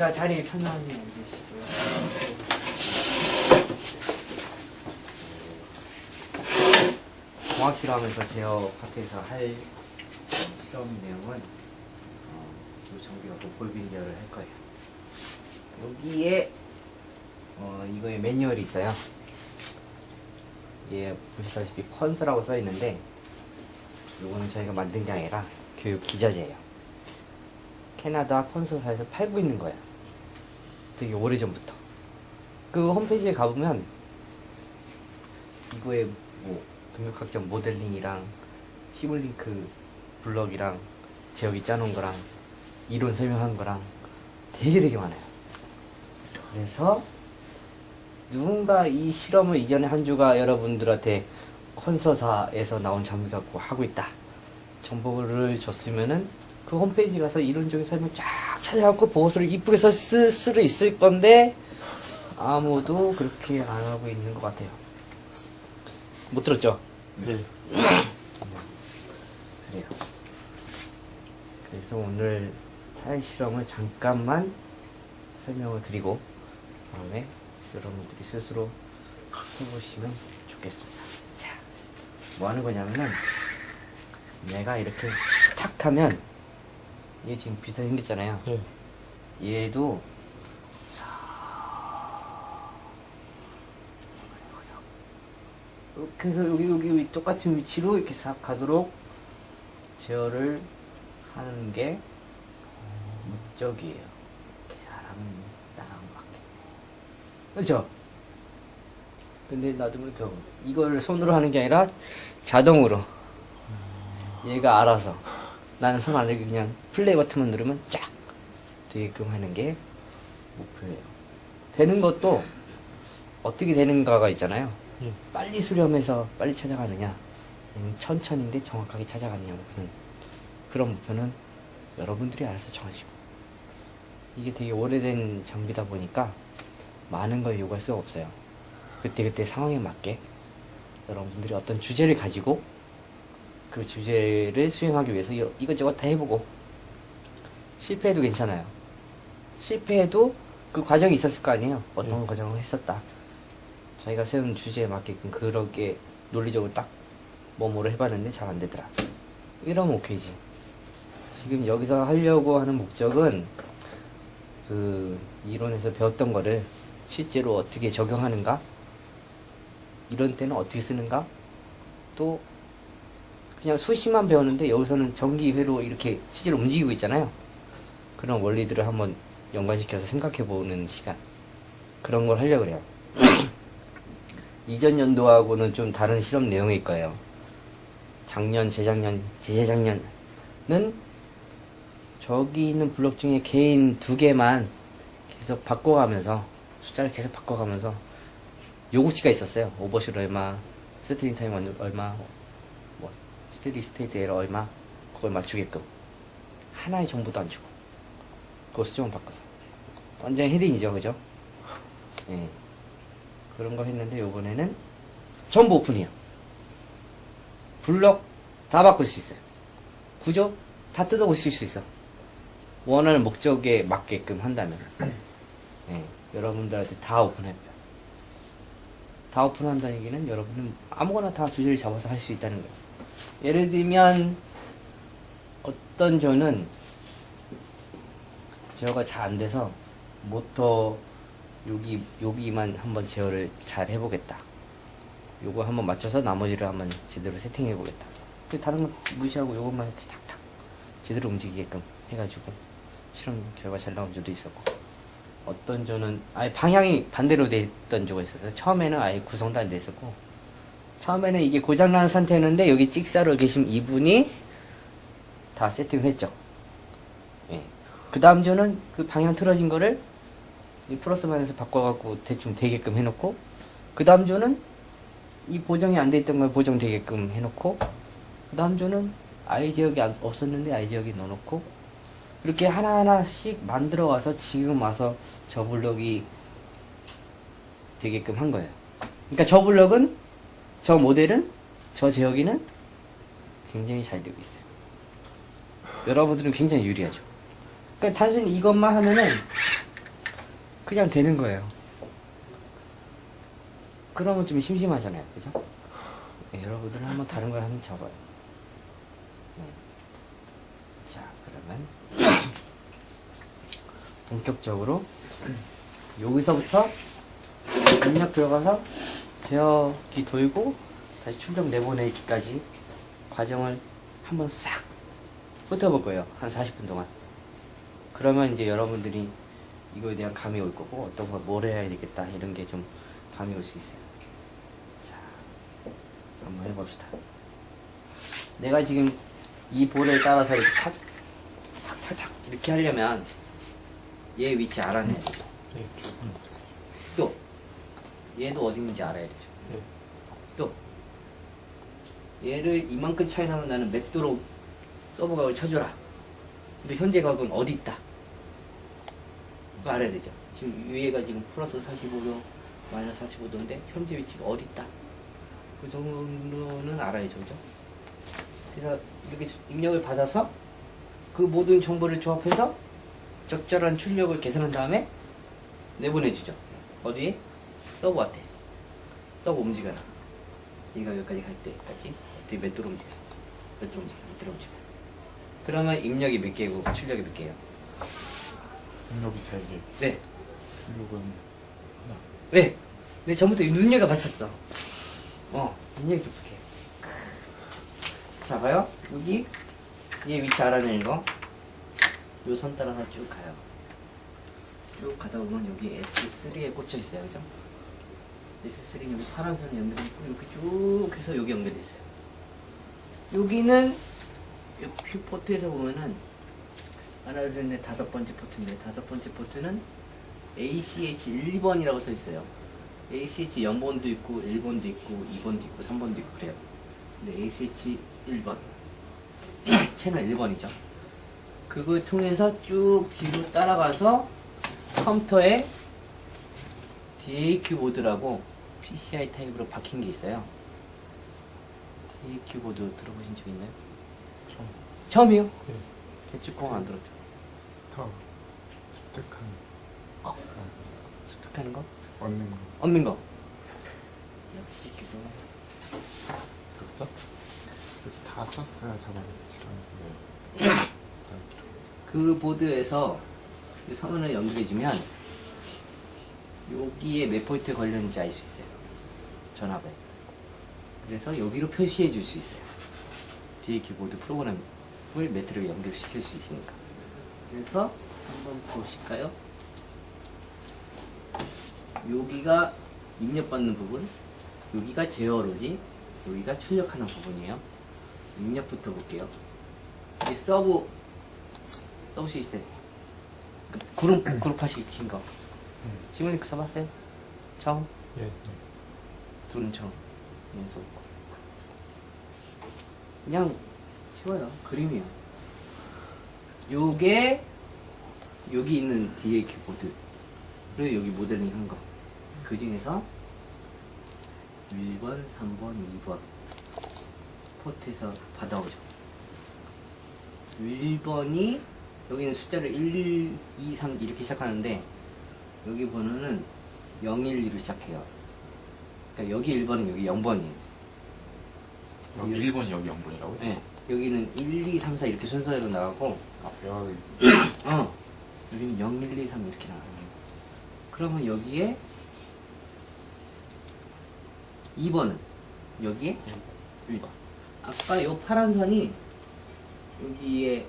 자, 자리에 편안히 앉으시고요. 공학 실험에서 제어 파트에서 할 실험 내용은 어, 이 정비가 볼빈 제어를 할 거예요. 여기에 어, 이거에 매뉴얼이 있어요. 예, 보시다시피 펀스라고 써 있는데 이거는 저희가 만든 게 아니라 교육 기자재예요. 캐나다 콘서트사에서 팔고 있는 거야. 되게 오래전부터. 그 홈페이지에 가보면 이거에 뭐 동력학적 모델링이랑 시뮬링크 블럭이랑 제어기 짜놓은 거랑 이론 설명한 거랑 되게 되게 많아요. 그래서 누군가 이 실험을 이전에 한 주가 여러분들한테 콘서사에서 나온 장비 갖고 하고 있다. 정보를 줬으면은 그 홈페이지 가서 이론적인 설명 쫙 찾아갖고 보고서를 이쁘게 쓸 수도 있을 건데 아무도 그렇게 안 하고 있는 것 같아요. 못 들었죠? 네. 그래요. 그래서 오늘 할 실험을 잠깐만 설명을 드리고 다음에 여러분들이 스스로 해보시면 좋겠습니다. 자, 뭐 하는 거냐면은 내가 이렇게 탁 하면 얘 지금 비슷하게 생겼잖아요. 네. 얘도 이렇게 해서 여기 여기 여기 똑같은 위치로 이렇게 싹 가도록 제어를 하는 게 목적이에요. 이렇게 사람은 딱 맞게. 그렇죠? 근데 놔두면 겨우 이걸 손으로 하는 게 아니라 자동으로 얘가 알아서 나는 손안 들고 그냥 플레이 버튼만 누르면 쫙 되게끔 하는 게 목표예요. 되는 것도 어떻게 되는가가 있잖아요. 예. 빨리 수렴해서 빨리 찾아가느냐, 아니면 천천히인데 정확하게 찾아가느냐, 목표는. 그런 목표는 여러분들이 알아서 정하시고. 이게 되게 오래된 장비다 보니까 많은 걸 요구할 수가 없어요. 그때그때 상황에 맞게 여러분들이 어떤 주제를 가지고 그 주제를 수행하기 위해서 이- 이것저것 다 해보고 실패해도 괜찮아요. 실패해도 그 과정이 있었을 거 아니에요. 어떤 네. 과정을 했었다. 자기가 세운 주제에 맞게끔 그렇게 논리적으로 딱 뭐뭐를 해봤는데 잘 안 되더라. 이러면 오케이지. 지금 여기서 하려고 하는 목적은 그 이론에서 배웠던 거를 실제로 어떻게 적용하는가? 이런 때는 어떻게 쓰는가? 또 그냥 수시만 배웠는데 여기서는 전기회로 이렇게 실제로 움직이고 있잖아요. 그런 원리들을 한번 연관시켜서 생각해 보는 시간. 그런 걸 하려고 그래요. 이전 연도하고는 좀 다른 실험 내용일 거예요. 작년, 재작년, 재재작년은 저기 있는 블록 중에 개인 두 개만 계속 바꿔가면서 숫자를 계속 바꿔가면서 요구치가 있었어요. 오버슛 얼마, 스트링 타임 얼마, 뭐 스테디 스테이트 에러 얼마 그걸 맞추게끔 하나의 정보도 안 주고 그거 수정을 바꿔서 완전 헤딩이죠, 그죠? 예. 그런 거 했는데 요번에는 전부 오픈이에요. 블럭 다 바꿀 수 있어요. 구조 다 뜯어보실 수 있어. 원하는 목적에 맞게끔 한다면. 예. 여러분들한테 다 오픈해줘요. 다 오픈한다는 얘기는 여러분은 아무거나 다 주제를 잡아서 할 수 있다는 거예요. 예를 들면 어떤 조는 제어가 잘 안 돼서 모터 여기 여기만 한번 제어를 잘 해보겠다. 요거 한번 맞춰서 나머지를 한번 제대로 세팅해 보겠다. 다른 건 무시하고 요것만 이렇게 탁탁 제대로 움직이게끔 해가지고 실험 결과 잘 나온 조도 있었고 어떤 조는 아예 방향이 반대로 돼 있던 조가 있었어요. 처음에는 아예 구성도 안 돼 있었고 처음에는 이게 고장난 상태였는데 여기 찍사로 계신 이분이 다 세팅을 했죠. 예. 그 다음 조는 그 방향 틀어진 거를 이 플러스 마이너스 바꿔갖고 대충 되게끔 해놓고 그 다음 조는 이 보정이 안 돼 있던 걸 보정되게끔 해놓고 그 다음 조는 아이 지역이 안- 없었는데 아이 지역이 넣어놓고 이렇게 하나하나씩 만들어 와서 지금 와서 저 블럭이 되게끔 한 거예요. 그러니까 저 블럭은 저 모델은 저 지역이는 굉장히 잘 되고 있어요. 여러분들은 굉장히 유리하죠. 그러니까 단순히 이것만 하면은 그냥 되는 거예요. 그러면 좀 심심하잖아요. 그죠? 네, 여러분들은 한번 다른 걸 한번 적어요. 네. 자, 그러면 본격적으로 여기서부터 입력 들어가서 제어기 돌고 다시 출력 내보내기까지 과정을 한번 싹 훑어볼 거예요. 한 40분 동안. 그러면 이제 여러분들이 이거에 대한 감이 올 거고 어떤 걸 뭘 해야 되겠다 이런 게 좀 감이 올 수 있어요. 자, 한번 해봅시다. 내가 지금 이 볼을 따라서 이렇게 탁, 탁, 탁, 탁 이렇게 하려면 얘 위치 알아내야 되죠. 네. 또 얘도 어디 있는지 알아야 되죠. 네. 또 얘를 이만큼 차이 나면 나는 몇 도로 서브 각을 쳐줘라. 근데 현재 각은 어디 있다. 그거 알아야 되죠. 지금 위에가 지금 플러스 45도, 마이너스 45도인데 현재 위치가 어디 있다. 그 정도는 알아야죠, 그죠? 그래서 이렇게 입력을 받아서 그 모든 정보를 조합해서 적절한 출력을 계산한 다음에 내보내주죠. 어디에? 서브한테. 서브 움직여라. 얘가 여기까지 갈 때까지 어떻게 몇 도로 움직여? 몇 도로 움직여? 몇 도로 움직여? 그러면 입력이 몇 개고 출력이 몇 개예요? 능력이 세 개. 네. 능력은 하나. 왜? 내 전부터 눈여겨 봤었어. 어, 눈여겨 똑똑해. 자, 봐요. 여기, 얘 위치 알아내는 거. 요 선 따라서 쭉 가요. 쭉 가다 보면 여기 S3에 꽂혀 있어요. 그죠? S3는 여기 파란 선이 연결돼 있고, 이렇게 쭉 해서 여기 연결돼 있어요. 여기는, 이퓨 포트에서 보면은, 하나, 둘, 셋, 넷, 다섯 번째 포트인데, 다섯 번째 포트는 ACH 1번이라고 써 있어요. ACH 0번도 있고, 1번도 있고, 2번도 있고, 3번도 있고, 그래요. 근데 ACH 1번. 채널 1번이죠. 그걸 통해서 쭉 뒤로 따라가서 컴퓨터에 DAQ 보드라고 PCI 타입으로 박힌 게 있어요. DAQ 보드 들어보신 적 있나요? 좀. 처음이요? 네. 개축공 안 들었죠. 더 습득한. 어? 습득하는 거? 얻는 거. 얻는 거. 역시 기도. 됐어? 다 썼어요, 저번에. 네. 그 보드에서 그 선을 연결해주면 여기에 몇 포인트 걸렸는지 알 수 있어요. 전압에. 그래서 여기로 표시해 줄 수 있어요. DAQ 보드 프로그램을 매트로 연결시킬 수 있으니까. 그래서 한번 보실까요? 여기가 입력받는 부분, 여기가 제어로지, 여기가 출력하는 부분이에요. 입력부터 볼게요. 이 서브 서브 시스템 그 그룹 그룹화 시킨 거 시무링크 써봤어요? 처음? 예, 네. 둘은 처음 연속 그냥 쉬워요. 그림이에요 요게 여기 있는 DAQ 보드. 그리고 여기 모델링 한 거 그 중에서 1번, 3번, 2번. 포트에서 받아오죠. 1번이 여기는 숫자를 1, 2, 3 이렇게 시작하는데 여기 번호는 0, 1, 2로 시작해요. 그러니까 여기 1번은 여기 0번이에요. 여기 1번, 여기 0번이라고요? 네. 여기는 1, 2, 3, 4 이렇게 순서대로 나가고 아, 배합이. 어 여기는 0, 1, 2, 3 이렇게 나가요. 그러면 여기에 2번은 여기에 1번. 아까 요 파란 선이 여기에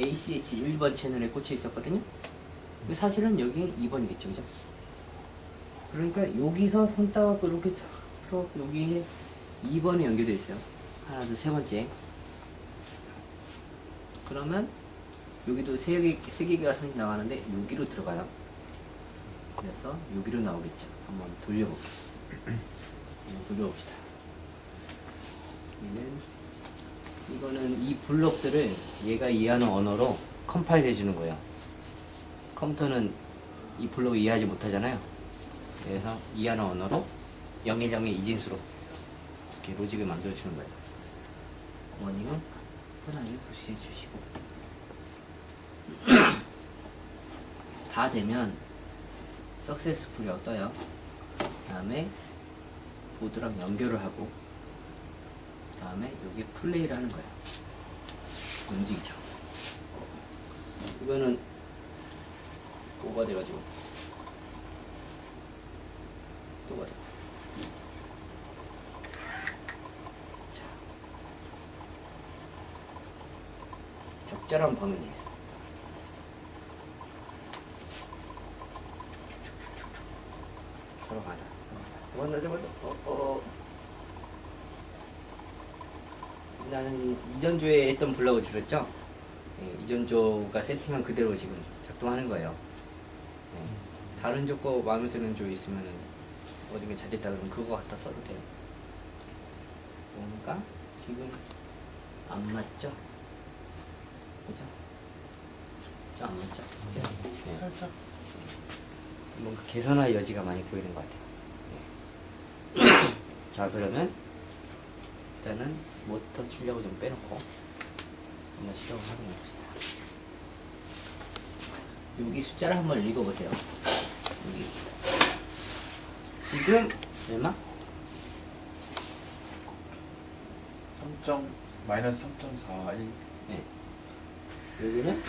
ACH 1번 채널에 꽂혀 있었거든요. 사실은 여기 2번이겠죠, 그죠? 그러니까 여기서 손 따갖고 이렇게 탁 들어갖고 여기에 2번이 연결되어 있어요. 하나, 둘, 세 번째. 그러면 여기도 세 개, 세 개가 선이 나가는데 여기로 들어가요. 그래서 여기로 나오겠죠. 한번 돌려볼게요. 돌려봅시다. 얘는 이거는 이 블록들을 얘가 이해하는 언어로 컴파일 해주는 거예요. 컴퓨터는 이 블록을 이해하지 못하잖아요. 그래서 이해하는 언어로 010의 이진수로 이렇게 로직을 만들어주는 거예요. 원인은 편하게 표시해 주시고 다 되면 석세스풀이라고 떠요. 그 다음에 보드랑 연결을 하고 그 다음에 여기 플레이를 하는 거야. 움직이죠. 이거는 오버돼가지고 또 가자. 자, 적절한 범위 내에서. 서로 가자. 왔나 잡았다. 어, 어. 나는 이전조에 했던 블럭을 줄였죠? 예, 이전조가 세팅한 그대로 지금 작동하는 거예요. 예, 다른 조거 마음에 드는 조 있으면은 어디가 잘했다 그러면 그거 갖다 써도 돼요. 뭔가 지금 안 맞죠? 그죠? 좀안 맞죠? 예. 살짝. 뭔가 개선할 여지가 많이 보이는 것 같아요. 네. 자, 그러면 일단은 모터 출력을 좀 빼놓고 한번 실험을 확인해 봅시다. 여기 숫자를 한번 읽어보세요. 여기. 지금 얼마? 3점 마이너스 3.41 네. 여기는?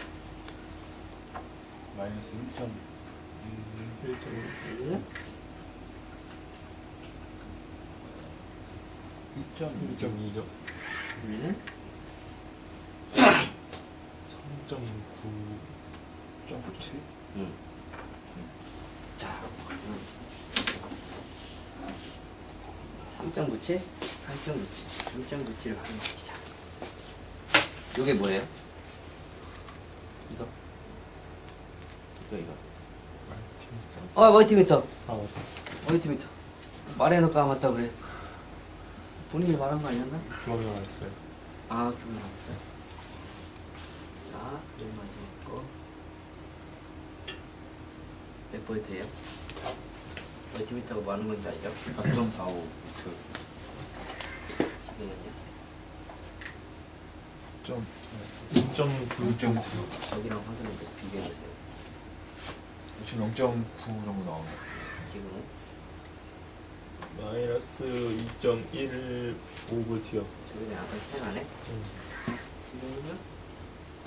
마이너스 1점. 여기는? 1점 1.2점, 여기는? 3.9, 1.97 음. 자, 3.97? 3.97. 3.97을 확인시키자. 요게 뭐예요? 이거? 이거, 이거. 어, 멀티미터. 아. 멀티미터. 말해놓고 안 맞다 그래. 본인이 말한 거 아니었나? 주원이가 했어요. 아, 그럼 알았어요. 자, 맨 마지막 거. 몇 볼트예요? 멀티미터가 많은 건지 알죠? 4.45그 지금은요? 0.9, 0.9 저기랑 확인해 비교해보세요. 지금 0.9 정도 나오네 지금은? 마이너스 2.15볼트요. 저기는 약간 차이 나네? 지금은요?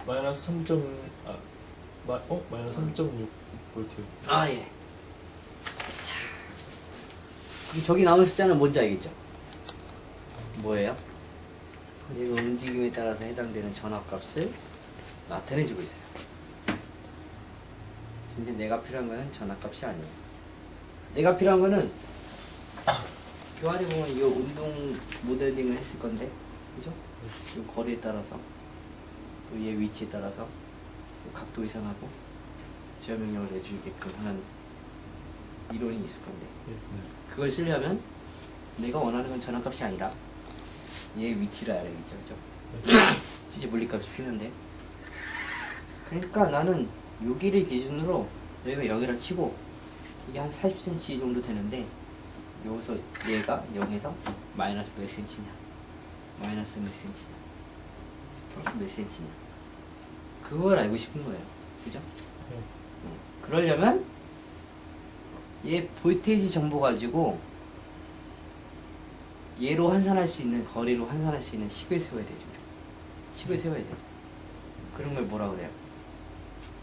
마이너스 3. 아, 마, 어? 마이너스 3.6 볼트요. 아, 예. 자. 그럼 저기 나오는 숫자는 뭔지 알겠죠? 뭐예요? 얘가 움직임에 따라서 해당되는 전압값을 나타내주고 있어요. 근데 내가 필요한 거는 전압값이 아니에요. 내가 필요한 거는 교환해 보면 이 운동 모델링을 했을 건데, 그죠? 이 거리에 따라서 또 얘 위치에 따라서 이 각도 이상하고 지하 명령을 내주게끔 하는 이론이 있을 건데 그걸 쓰려면 내가 원하는 건 전압값이 아니라 얘 위치를 알아야겠죠, 그죠? 실제 물리값이 필요한데. 그러니까 나는 여기를 기준으로 여기가 0이라 치고 이게 한 40cm 정도 되는데 여기서 얘가 0에서 마이너스 몇 cm냐? 마이너스 몇 cm냐? 플러스 몇 cm냐 그걸 알고 싶은 거예요 그죠? 네. 네. 그러려면 얘 볼테이지 정보 가지고 얘로 환산할 수 있는 거리로 환산할 수 있는 식을 세워야 되죠. 식을 세워야 돼요. 그런 걸 뭐라 그래요?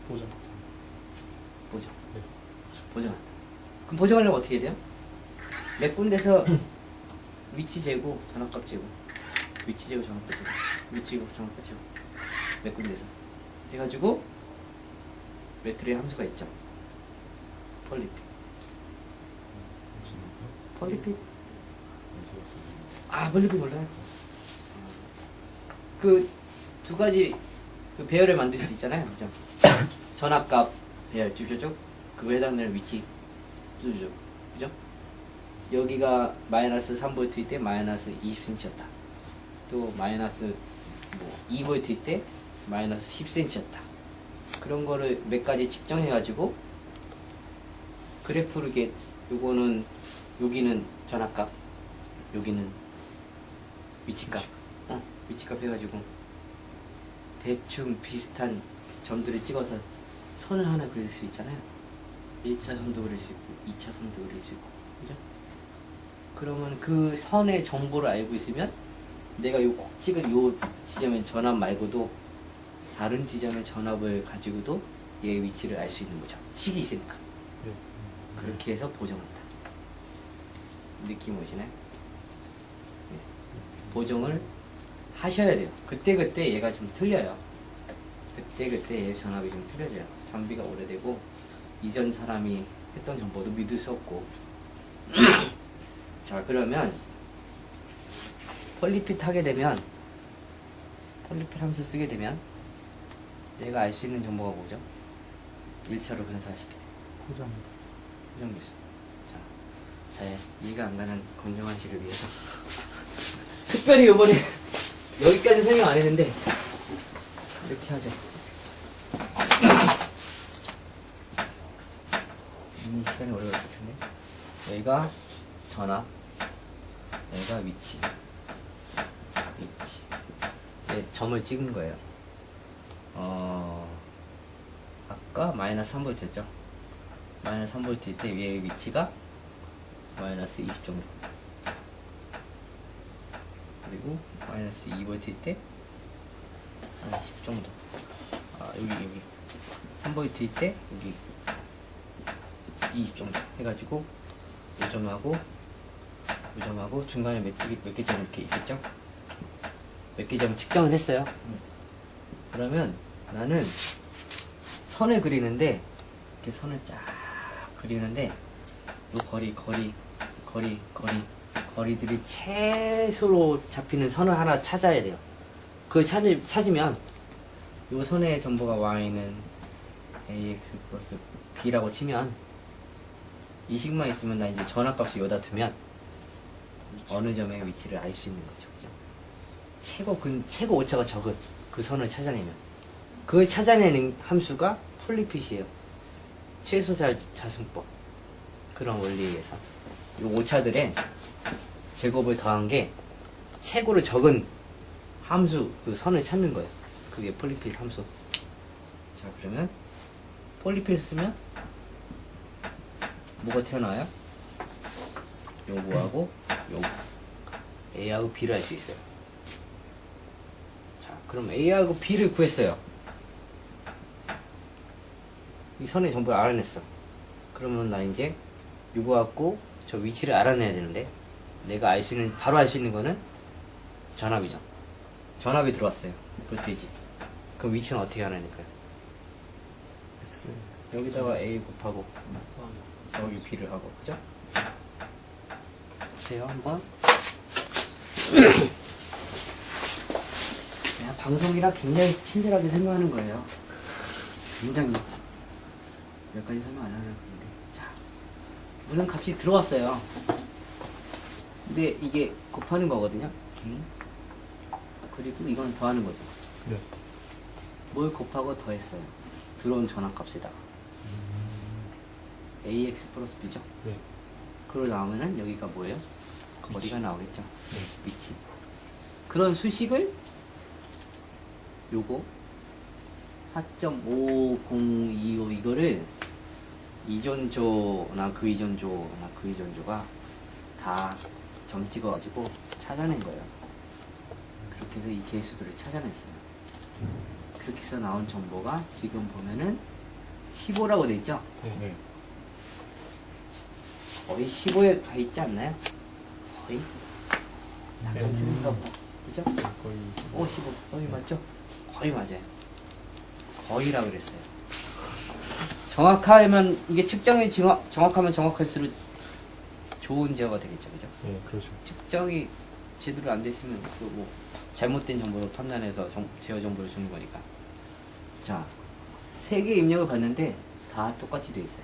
보장. 보정. 네. 보정한다. 그럼 보정하려면 어떻게 돼요? 몇 군데서 위치 재고, 전압값 재고, 위치 재고, 전압값 재고, 위치 재고, 전압값 재고, 몇 군데서 해가지고 매트리의 함수가 있죠. 폴리핏. 폴리핏? 아, 폴리핏 몰라요? 그 두 가지 그 배열을 만들 수 있잖아요. 그죠? 전압값 배열 쭉쭉쭉 그거 해당되는 위치 쭉쭉 그죠? 여기가 마이너스 3볼트일 때 마이너스 20cm였다. 또 마이너스 뭐 2볼트일 때 마이너스 10cm였다. 그런 거를 몇 가지 측정해가지고 그래프를 이렇게 요거는 여기는 전압값 여기는 위치값 어, 위치값 해가지고 대충 비슷한 점들을 찍어서 선을 하나 그릴 수 있잖아요 1차 선도 그릴 수 있고 2차 선도 그릴 수 있고 그죠? 그러면 그 선의 정보를 알고 있으면 내가 요 콕 찍은 요 지점의 전압 말고도 다른 지점의 전압을 가지고도 얘의 위치를 알 수 있는 거죠. 식이 있으니까. 네. 그렇게 해서 보정한다. 느낌 오시나요? 네. 보정을 하셔야 돼요. 그때그때 얘가 좀 틀려요. 그때 그때 얘 전압이 좀 틀려져요. 장비가 오래되고 이전 사람이 했던 정보도 믿을 수 없고 자 그러면 폴리핏 하게 되면 폴리핏 함수 쓰게 되면 내가 알 수 있는 정보가 뭐죠? 1차로 변사시키게 돼. 포장. 포장기수. 자, 자, 이해가 안 가는 건정한 씨를 위해서. 특별히 이번에 여기까지 설명 안 했는데, 이렇게 하죠. 이미 시간이 오래 걸릴 것 같은데. 여기가 전압, 여기가 위치. 위치. 네, 점을 찍은 거예요. 어, 아까 마이너스 3볼트였죠? 마이너스 3볼트일 때 위의 위치가 마이너스 20 정도. 그리고 마이너스 2볼트일 때, 한 10 정도. 아, 여기, 여기. 3볼트일 때, 여기 20 정도. 해가지고, 5점하고, 5점하고, 중간에 몇, 개- 몇개 점 이렇게 있겠죠? 몇 개점 측정을 했어요. 그러면 나는 선을 그리는데, 이렇게 선을 쫙 그리는데, 요 거리, 거리, 거리, 거리, 거리들이 최소로 잡히는 선을 하나 찾아야 돼요. 그걸 찾을, 찾으면, 요 선의 정보가 y는 ax 플러스 b라고 치면, 이 식만 있으면 나 이제 전압값이 여다 두면, 어느 점의 위치를 알 수 있는 거죠. 그죠? 최고 근, 최고 오차가 적은 그 선을 찾아내면. 그걸 찾아내는 함수가 폴리핏이에요. 최소 자, 자승법. 그런 원리에 의해서. 이 오차들의 제곱을 더한 게 최고로 적은 함수, 그 선을 찾는 거예요. 그게 폴리필 함수. 자, 그러면 폴리필 쓰면 뭐가 튀어나와요? 요거하고 요거. A하고 B를 알수 있어요. 자, 그럼 A하고 B를 구했어요. 이 선의 정보를 알아냈어. 그러면 나 이제 이거 갖고 저 위치를 알아내야 되는데 내가 알 수 있는 바로 알 수 있는 거는 전압이죠. 전압이 들어왔어요. 볼테이지. 그럼 위치는 어떻게 알아낼까요? 여기다가 A 곱하고 여기 B를 하고 그죠? 보세요 한번. 방송이라 굉장히 친절하게 설명하는 거예요. 굉장히 몇 가지 설명 안 하려고 했는데 자 무슨 값이 들어왔어요. 근데 이게 곱하는 거거든요. 음. 그리고 이건 더하는 거죠. 네. 뭘 곱하고 더했어요. 들어온 전압값에다가 ax 플러스 b죠. 네. 그러고 나오면은 여기가 뭐예요? 거리가 나오겠죠. 네. 위치. 그런 수식을 요거 4.5025 이거를 이전 조나 그 이전 조나 그 이전 조가 다 점 찍어가지고 찾아낸 거예요. 그렇게 해서 이 개수들을 찾아냈어요. 그렇게 해서 나온 정보가 지금 보면은 15라고 돼 있죠? 네. 네. 거의 15에 가 있지 않나요? 거의? 약간 네. 좀 더, 그죠? 거의. 55, 거의 맞죠? 거의 맞아요. 거의라 그랬어요. 정확하면, 이게 측정이 정확, 정확하면 정확할수록 좋은 제어가 되겠죠, 그죠? 네, 그렇죠. 측정이 제대로 안 됐으면, 그 뭐, 잘못된 정보로 판단해서 정- 제어 정보를 주는 거니까. 자, 세 개 입력을 봤는데, 다 똑같이 돼 있어요.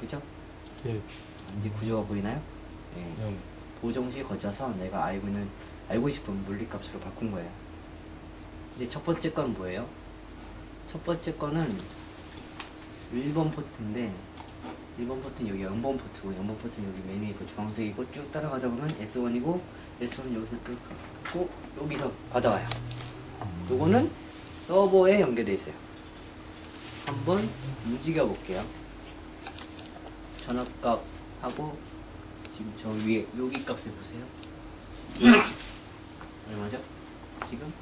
그죠? 네. 이제 구조가 보이나요? 예. 그냥 보정시 거쳐서 내가 알고 있는 알고 싶은 물리값으로 바꾼 거예요. 근데 첫 번째 건 뭐예요? 첫 번째 거는 1번 포트인데 1번 포트는 여기 0번 포트고 0번 포트는 여기 메인에 있고 주황색이고 쭉 따라가다 보면 S1이고 S1은 여기서 뜯고 여기서 받아와요. 요거는 서버에 연결돼 있어요. 한번 움직여 볼게요. 전압값 하고 지금 저 위에 여기 값을 보세요. 얼마죠? 지금?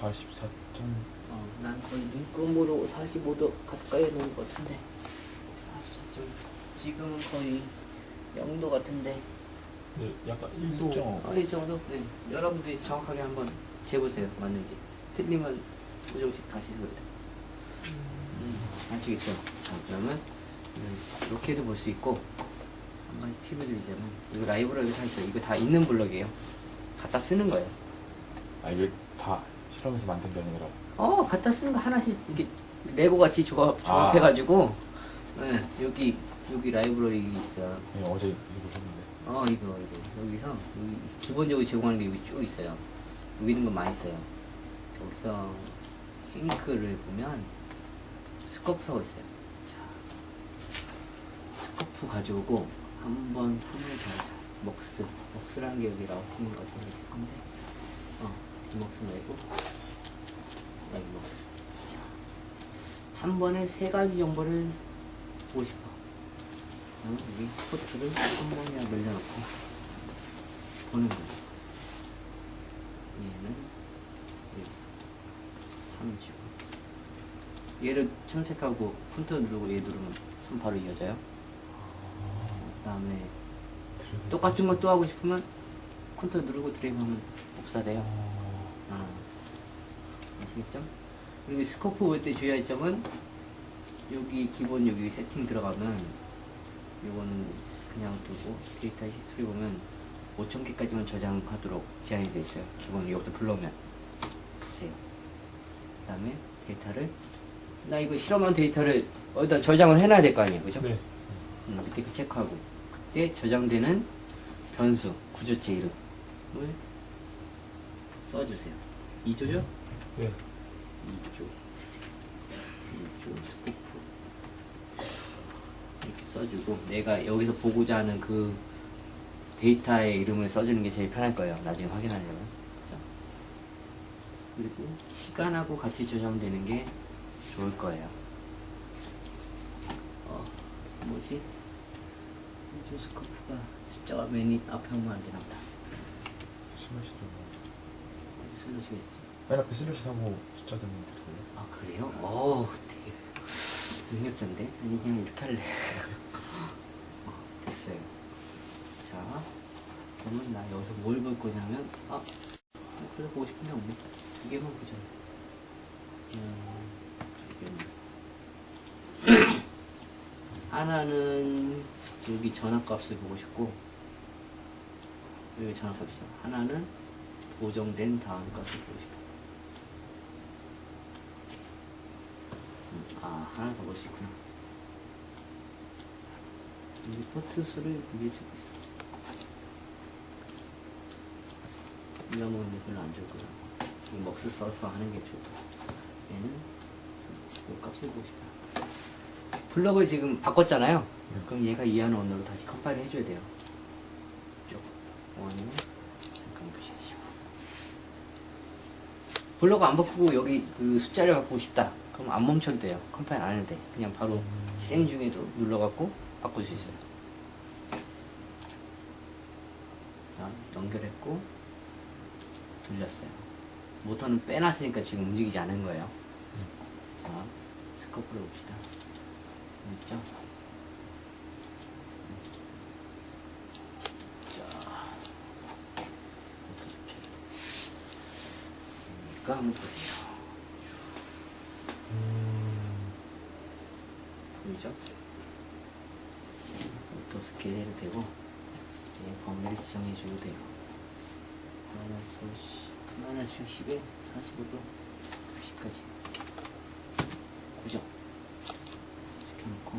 44. 어, 난 거의 눈금으로 45도 가까이 놓은 것 같은데. 44점. 지금은 거의 0도 같은데. 네, 약간 1도. 1.5. 어, 이 정도? 네. 여러분들이 정확하게 한번 재보세요. 맞는지. 틀리면 조정씩 다시 해보세요. 음, 아시겠죠? 자, 그러면 음, 이렇게도 볼 수 있고 한 가지 팁을 드리자면 이거 라이브러리 다 있어요. 이거 다 있는 블럭이에요. 갖다 쓰는 거예요. 아, 이게 다 실험에서 만든 게 아니라. 어, 갖다 쓰는 거 하나씩 이게 레고 같이 조합, 조합해가지고 네, 여기 여기 라이브러리 있어요. 네, 어제 이거 보셨는데. 어, 이거 이거 여기서 여기 기본적으로 제공하는 게 여기 쭉 있어요. 여기 있는 거 많이 있어요. 여기서 싱크를 보면 스코프라고 있어요. 자, 스코프 가져오고 한번 품을 잡자. 먹스, 먹스라는 게 여기 라우팅인 것 같은데 있는데, 어, 디먹스 말고 여기 먹스. 자, 한 번에 세 가지 정보를 보고 싶어. 어, 여기 포트를 한 번이나 늘려놓고 보는 거예요. 얘는 여기서 30. 얘를 선택하고 폰트 누르고 얘 누르면 손 바로 이어져요. 그 다음에 똑같은 거 또 하고 싶으면 컨트롤 누르고 드래그하면 복사돼요. 아, 아시겠죠? 그리고 스코프 볼 때 주의할 점은 여기 기본 여기 세팅 들어가면 이거는 그냥 두고 데이터 히스토리 보면 5,000개까지만 저장하도록 제한이 되어 있어요. 기본 여기서 불러오면 보세요. 그 다음에 데이터를 나 이거 실험한 데이터를 어디다 저장을 해놔야 될 거 아니에요. 그죠? 네. 음, 그때 그 체크하고 그때 저장되는 변수 구조체 이름을 써주세요. 2조죠? 네. 2조 2조 스코프 이렇게 써주고 내가 여기서 보고자 하는 그 데이터의 이름을 써주는 게 제일 편할 거예요. 나중에 확인하려면 그죠? 그리고 시간하고 같이 저장되는 게 좋을 거예요. 어, 뭐지? 이 스코프가 숫자가 맨 앞에 오면 안 되나 보다. 슬러시 좀. 어디 슬러시가 있지? 맨 앞에 슬러시 하고 숫자 되면 되고요. 아, 그래요? 어 되게 능력자인데? 아니, 그냥 이렇게 할래. 어, 됐어요. 자, 그러면 나 여기서 뭘 볼 거냐면, 아, 별로 보고 싶은 게 없네. 두 개만 보자. 음, 두 개만. 하나는 여기 전압값을 보고 싶고, 여기 전압값이죠. 하나는 보정된 다음 값을 보고 싶어. 음, 아, 하나 더볼수 있구나. 여기 포트 수를 쓰고 있어. 이거 먹는데 별로 안 좋을 거야. 이 먹스 써서 하는 게 좋을 거야. 얘는 이 값을 보고 싶다. 블럭을 지금 바꿨잖아요. 네. 그럼 얘가 이해하는 언어로 다시 컴파일 해줘야 돼요. 쭉. 원은 잠깐 표시하시고. 블럭 안 바꾸고 여기 그 숫자를 바꾸고 싶다. 그럼 안 멈춰도 돼요. 컴파일 안 해도 돼. 그냥 바로 실행 중에도 눌러갖고 바꿀 수 있어요. 자, 연결했고, 돌렸어요. 모터는 빼놨으니까 지금 움직이지 않은 거예요. 자, 스코프를 봅시다. 있죠? 자, 어떻게. 그러니까 한번 보세요. 음, 보이죠? 오토 스케일 해도 되고, 예, 범위를 지정해줘도 돼요. 마이너스 50, 마이너스 60에 45도 90까지. 그죠? 이렇게 놓고.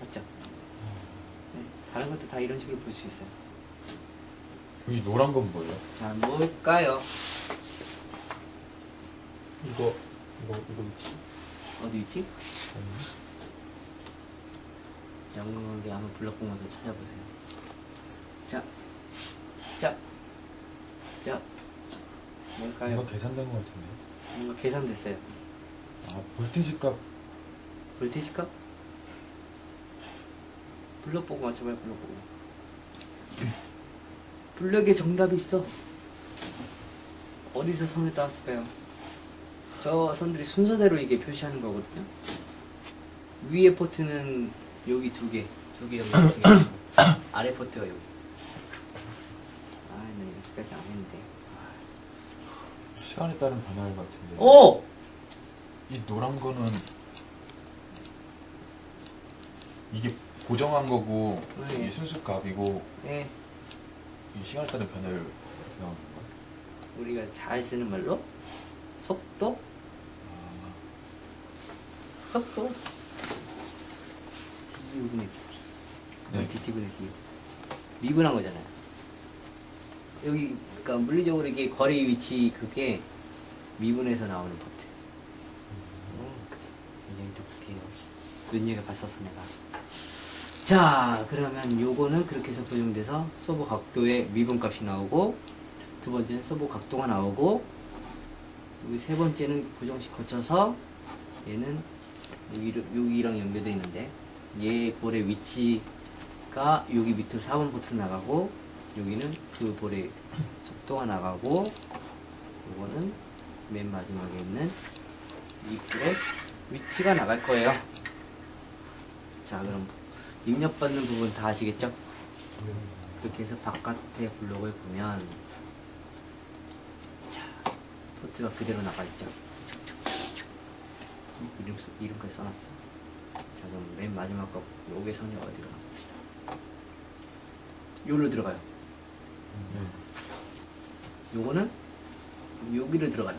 맞죠? 네, 다른 것도 다 이런 식으로 볼 수 있어요. 여기 노란 건 뭐예요? 자, 뭘까요? 이거, 이거, 이거 있지? 어디 있지? 영역에 한번 블럭 보면서 찾아보세요. 자, 자, 자, 뭘까요? 이거 계산된 것 같은데. 뭔가 계산됐어요. 아, 볼티지 값 볼테이지 값? 블럭 보고 맞춰봐요, 블럭 보고. 블럭에 정답이 있어. 어디서 선을 따왔을까요? 저 선들이 순서대로 이게 표시하는 거거든요. 위에 포트는 여기 두 개, 두 개, 여기 두 개. 아래 포트가 여기. 아, 나 이렇게까지 안 했는데. 시간에 따른 변화 같은데. 오! 이 노란 거는 이게 고정한 거고 네. 이게 순수값이고 네, 이 시간에 따른 변화를 나오는 거야. 우리가 잘 쓰는 말로 속도, 아, 속도. D분의 DT. 네. DT분의 D. 미분한 거잖아요. 여기, 그러니까 물리적으로 이게 거리 위치 그게 미분에서 나오는 포트. 굉장히 독특해요. 눈여겨봤었어, 내가. 자, 그러면 요거는 그렇게 해서 고정돼서 서브 각도의 미분값이 나오고, 두 번째는 서브 각도가 나오고, 세 번째는 고정식 거쳐서, 얘는 여기, 여기랑 연결되어 있는데, 얘 볼의 위치가 여기 밑으로 4번 포트로 나가고, 여기는 그 볼의 속도가 나가고, 요거는 맨 마지막에 있는 이 볼의 위치가 나갈 거예요. 자, 그럼 입력받는 부분 다 아시겠죠? 그렇게 해서 바깥에 블록을 보면 자, 포트가 그대로 나가 있죠. 쭉쭉쭉쭉. 이름, 써- 이름까지 써놨어. 자, 그럼 맨 마지막 거, 요게 선이 어디가 봅시다. 요로 들어가요. 네. 요거는 여기로 들어가요.